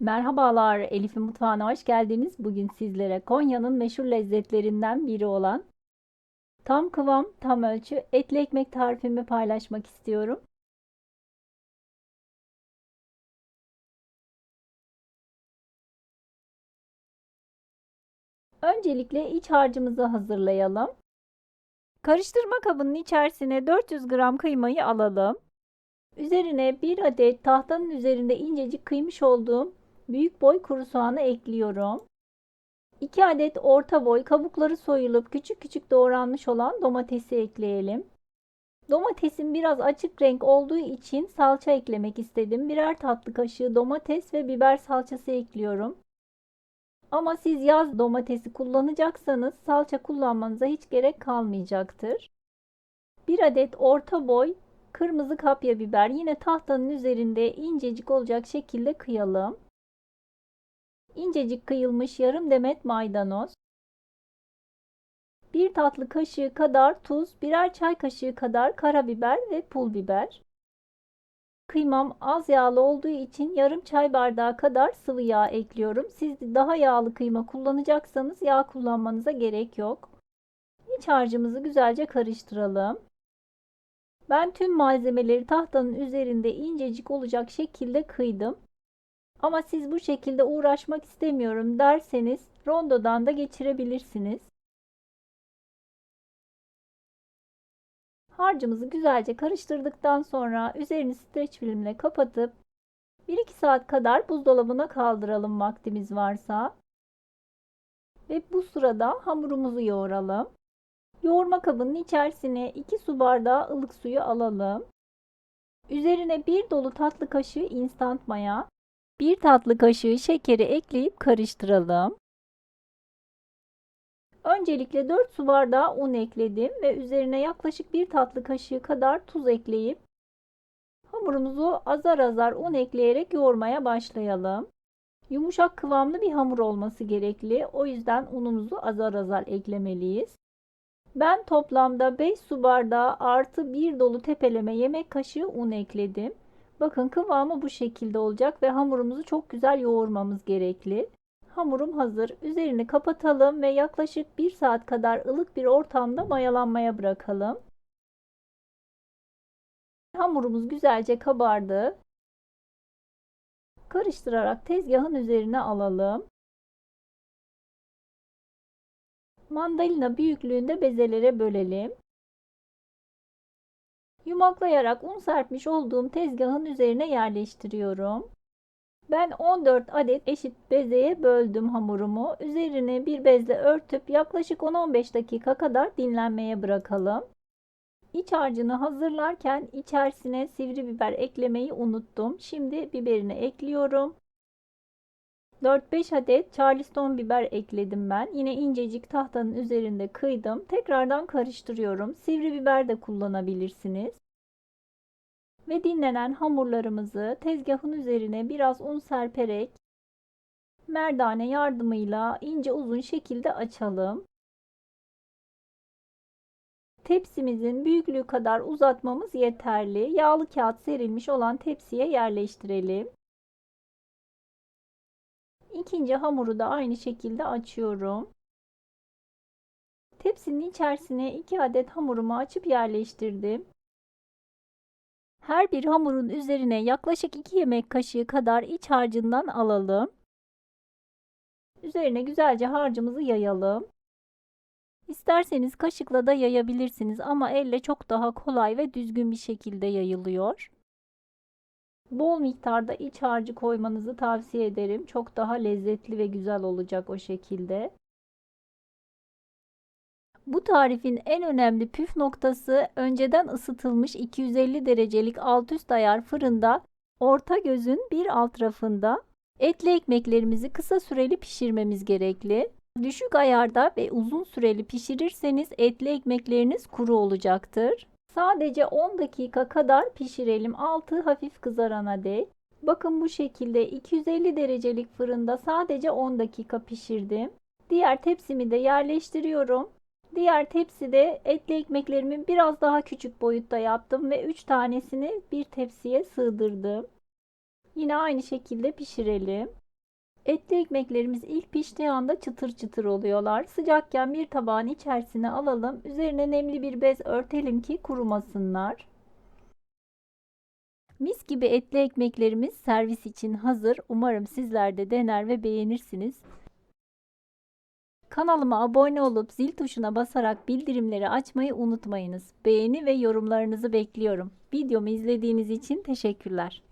Merhabalar, Elif'in mutfağına hoş geldiniz. Bugün sizlere Konya'nın meşhur lezzetlerinden biri olan tam kıvam, tam ölçü etli ekmek tarifimi paylaşmak istiyorum. Öncelikle iç harcımızı hazırlayalım. Karıştırma kabının içerisine 400 gram kıymayı alalım. Üzerine bir adet tahtanın üzerinde incecik kıymış olduğum büyük boy kuru soğanı ekliyorum. 2 adet orta boy kabukları soyulup küçük küçük doğranmış olan domatesi ekleyelim. Domatesin biraz açık renk olduğu için salça eklemek istedim. Birer tatlı kaşığı domates ve biber salçası ekliyorum. Ama siz yaz domatesi kullanacaksanız salça kullanmanıza hiç gerek kalmayacaktır. 1 adet orta boy kırmızı kapya biber yine tahtanın üzerinde incecik olacak şekilde kıyalım. İncecik kıyılmış yarım demet maydanoz. 1 tatlı kaşığı kadar tuz, birer çay kaşığı kadar karabiber ve pul biber. Kıymam az yağlı olduğu için yarım çay bardağı kadar sıvı yağ ekliyorum. Siz daha yağlı kıyma kullanacaksanız yağ kullanmanıza gerek yok. İç harcımızı güzelce karıştıralım. Ben tüm malzemeleri tahtanın üzerinde incecik olacak şekilde kıydım. Ama siz bu şekilde uğraşmak istemiyorum derseniz rondodan da geçirebilirsiniz. Harcımızı güzelce karıştırdıktan sonra üzerini streç filmle kapatıp 1-2 saat kadar buzdolabına kaldıralım vaktimiz varsa. Ve bu sırada hamurumuzu yoğuralım. Yoğurma kabının içerisine 2 su bardağı ılık suyu alalım. Üzerine 1 dolu tatlı kaşığı instant maya, 1 tatlı kaşığı şekeri ekleyip karıştıralım. Öncelikle 4 su bardağı un ekledim ve üzerine yaklaşık 1 tatlı kaşığı kadar tuz ekleyip hamurumuzu azar azar un ekleyerek yoğurmaya başlayalım. Yumuşak kıvamlı bir hamur olması gerekli. O yüzden unumuzu azar azar eklemeliyiz. Ben toplamda 5 su bardağı artı 1 dolu tepeleme yemek kaşığı un ekledim. Bakın kıvamı bu şekilde olacak ve hamurumuzu çok güzel yoğurmamız gerekli. Hamurum hazır. Üzerini kapatalım ve yaklaşık 1 saat kadar ılık bir ortamda mayalanmaya bırakalım. Hamurumuz güzelce kabardı. Karıştırarak tezgahın üzerine alalım. Mandalina büyüklüğünde bezelere bölelim. Yumaklayarak un serpmiş olduğum tezgahın üzerine yerleştiriyorum. Ben 14 adet eşit bezeye böldüm hamurumu. Üzerine bir bezle örtüp yaklaşık 10-15 dakika kadar dinlenmeye bırakalım. İç harcını hazırlarken içerisine sivri biber eklemeyi unuttum. Şimdi biberini ekliyorum. 4-5 adet charleston biber ekledim ben. Yine incecik tahtanın üzerinde kıydım. Tekrardan karıştırıyorum. Sivri biber de kullanabilirsiniz. Ve dinlenen hamurlarımızı tezgahın üzerine biraz un serperek merdane yardımıyla ince uzun şekilde açalım. Tepsimizin büyüklüğü kadar uzatmamız yeterli. Yağlı kağıt serilmiş olan tepsiye yerleştirelim. İkinci hamuru da aynı şekilde açıyorum. Tepsinin içerisine 2 adet hamurumu açıp yerleştirdim. Her bir hamurun üzerine yaklaşık 2 yemek kaşığı kadar iç harcından alalım. Üzerine güzelce harcımızı yayalım. İsterseniz kaşıkla da yayabilirsiniz ama elle çok daha kolay ve düzgün bir şekilde yayılıyor. Bol miktarda iç harcı koymanızı tavsiye ederim. Çok daha lezzetli ve güzel olacak o şekilde. Bu tarifin en önemli püf noktası önceden ısıtılmış 250 derecelik alt üst ayar fırında orta gözün bir alt rafında etli ekmeklerimizi kısa süreli pişirmemiz gerekli. Düşük ayarda ve uzun süreli pişirirseniz etli ekmekleriniz kuru olacaktır. Sadece 10 dakika kadar pişirelim altı hafif kızarana dek. Bakın bu şekilde 250 derecelik fırında sadece 10 dakika pişirdim. Diğer tepsimi de yerleştiriyorum. Diğer tepside etli ekmeklerimi biraz daha küçük boyutta yaptım ve 3 tanesini bir tepsiye sığdırdım. Yine aynı şekilde pişirelim. Etli ekmeklerimiz ilk piştiği anda çıtır çıtır oluyorlar. Sıcakken bir tabağın içerisine alalım. Üzerine nemli bir bez örtelim ki kurumasınlar. Mis gibi etli ekmeklerimiz servis için hazır. Umarım sizler de dener ve beğenirsiniz. Kanalıma abone olup zil tuşuna basarak bildirimleri açmayı unutmayınız. Beğeni ve yorumlarınızı bekliyorum. Videomu izlediğiniz için teşekkürler.